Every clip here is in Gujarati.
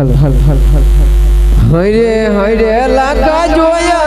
હલ હલ હલ હલ હરે હરે લાકા જોયા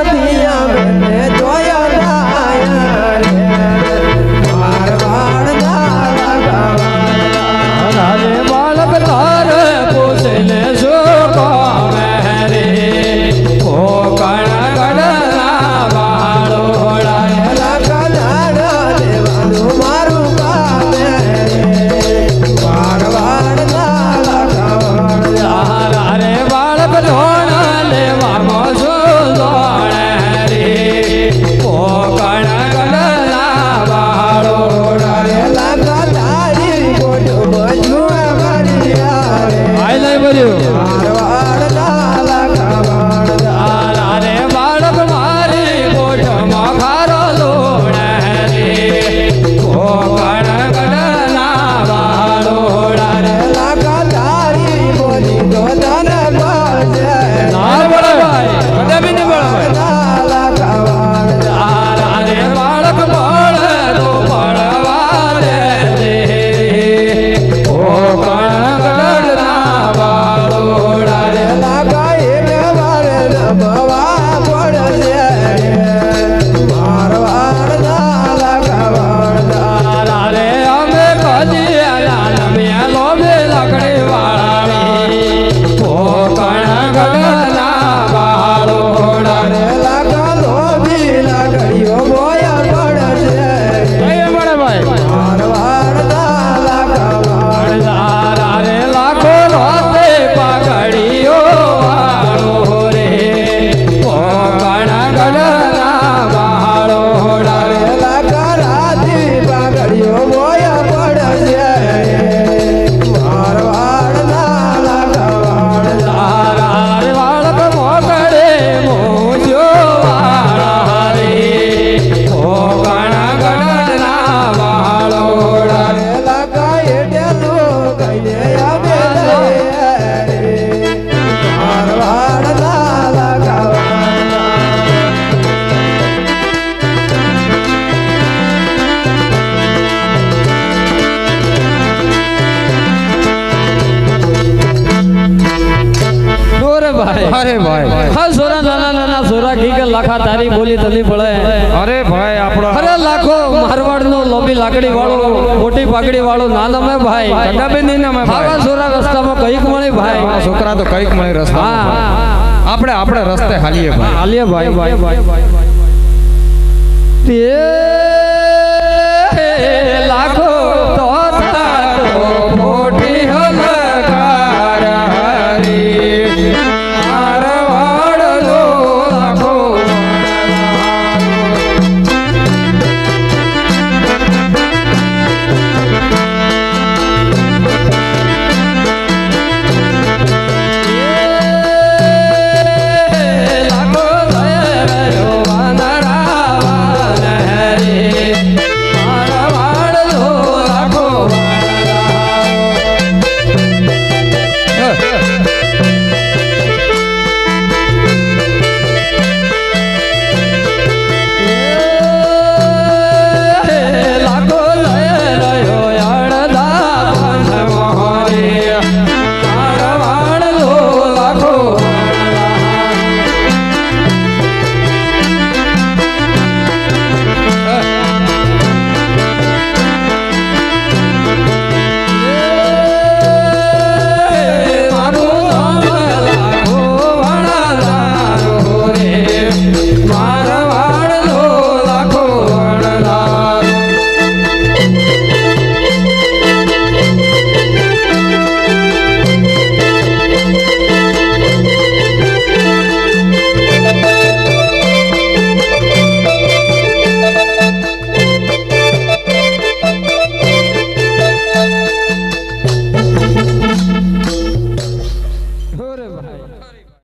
અરે ભાઈ. હા સોરા નાના નાના સોરા ઠીક લાખા તારી બોલી તલી પડે. અરે ભાઈ આપણો અરે લાખો મારવાડ નો લોબી લાકડી વાળો મોટી પાકડી વાળો ના નમે ભાઈ. કદાબે નહીં નમે હા સોરા રસ્તામાં કંઈક મળે ભાઈ. છોકરા તો કંઈક મળે રસ્તા આપણે આપણે રસ્તે હાલીએ ભાઈ. હાલીએ ભાઈ. ભાઈ ભાઈ. તે